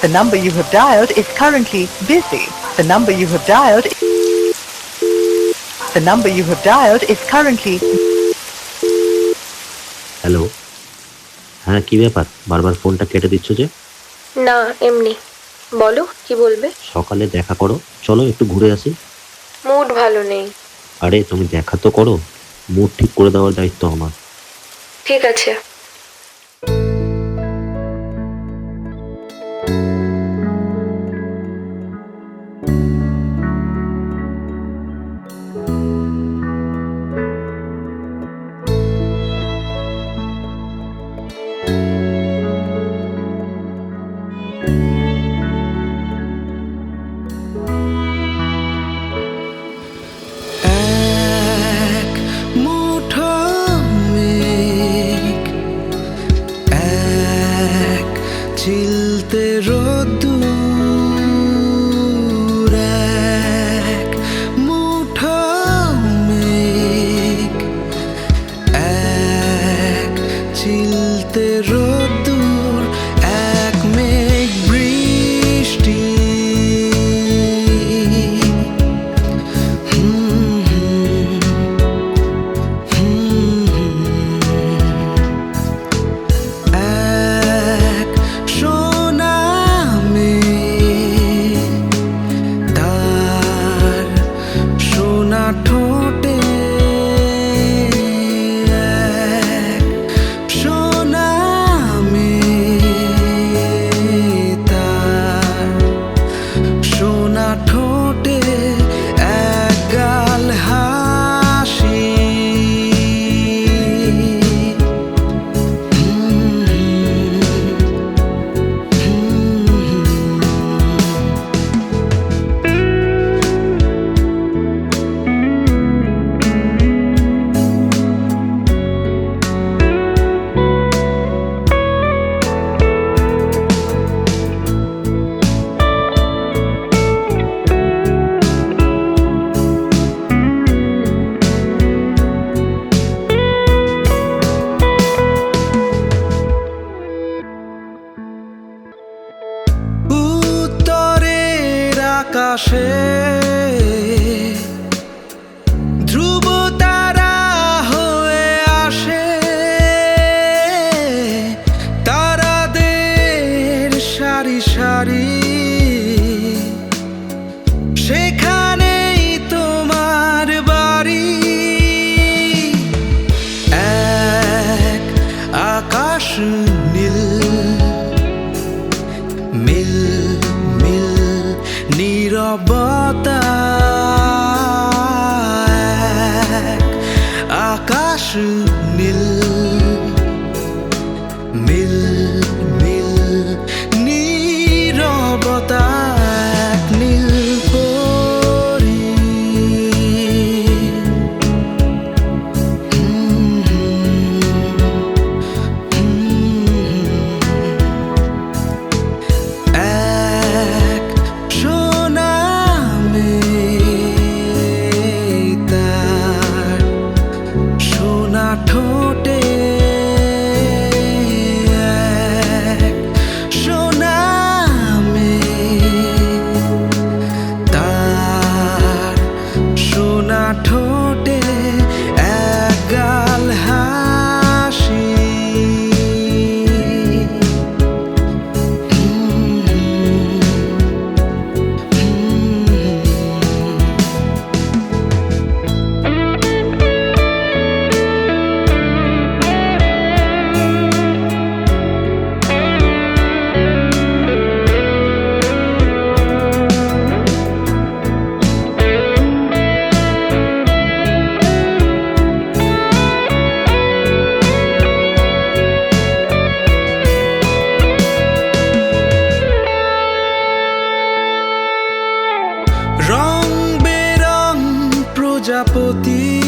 The number you have dialed is currently busy. The number you have dialed The number you have dialed is currently hello হ্যাঁ কি ব্যাপার বারবার ফোনটা কেটে দিচ্ছ যে না এমনি বলো কি বলবে সকালে দেখা করো চলো একটু ঘুরে আসি মুড ভালো নেই আরে তুমি দেখা তো করো মুড ঠিক করে দেওয়ার দায়িত্ব আমার ঠিক আছে চিলতে রোদ্দুর আকাশে আকাশ από τη